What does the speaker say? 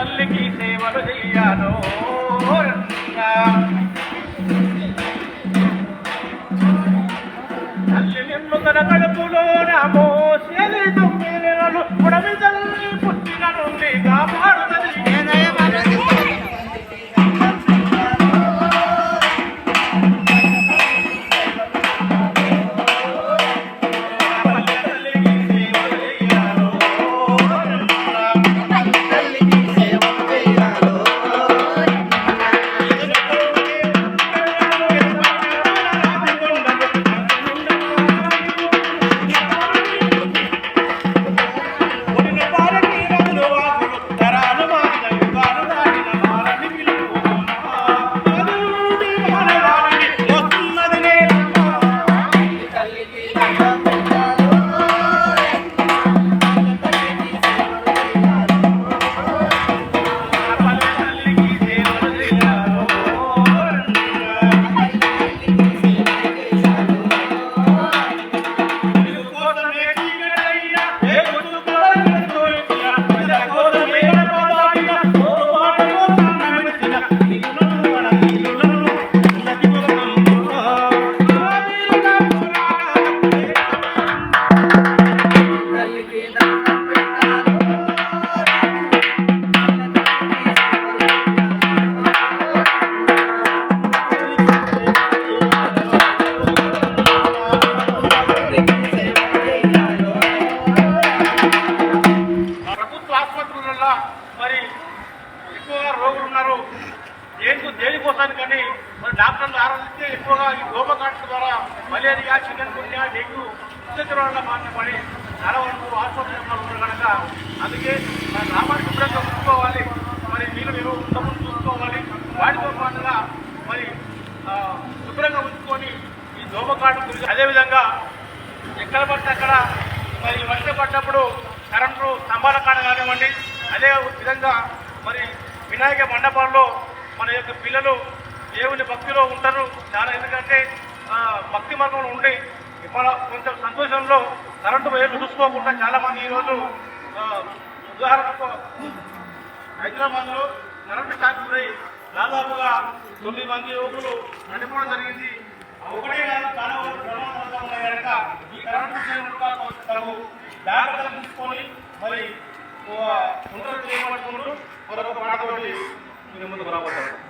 తల్లికి సేవలు చెయ్యాలో తల్లి నిన్ను తన కడుపులో నా మోసేది తొమ్మిది నెలలు పుడమి తల్లి పుట్టిన నుండి కాపాడుతుంది ఎక్కువగా రోగులు ఉన్నారు. దేనికి దేనికోసానికి కానీ మరి డాక్టర్లు ఆరాధిస్తే ఎక్కువగా ఈ గోపకాట్ల ద్వారా మలేరియా చికెన్ గున్యా డెంగ్యూ ఉద్యోగాల బారిన పడి చాలా వరకు ఆసుపత్రులు ఉన్నారు కనుక అందుకే మన గ్రామాన్ని శుభ్రంగా చూసుకోవాలి మరి నీళ్ళు మీరు ఉత్తమం చూసుకోవాలి. వాటితో పాటుగా మరి శుభ్రంగా ఉంచుకొని ఈ దోమకాటు గురించి అదేవిధంగా ఎక్కడ పడితే అక్కడ మరి వర్షం పడ్డప్పుడు కరెంటు స్తంభాల కాడ కానివ్వండి అదే విధంగా మరి వినాయక మండపాల్లో మన యొక్క పిల్లలు దేవుని భక్తిలో ఉంటారు. చాలా ఎందుకంటే భక్తి మార్గంలో ఉండి మన కొంచెం సంతోషంలో కరెంటు వేలు చూసుకోకుండా చాలా మంది ఈరోజు ఉదాహరణకు హైదరాబాద్లో కరెంటు షాక్ గురై దాదాపుగా తొమ్మిది మంది యువకులు చనిపోవడం జరిగింది. ఒకటే కాదు చాలా వరకు ప్రమాదాలు ఉన్నాయి కనుక ఈ కరెంటు సేవలు జాగ్రత్తలు తీసుకొని మరి ఉండలు చేయబడుకుంటూ మరొక పాటతోటి మీ ముందుకు రాబోతారు.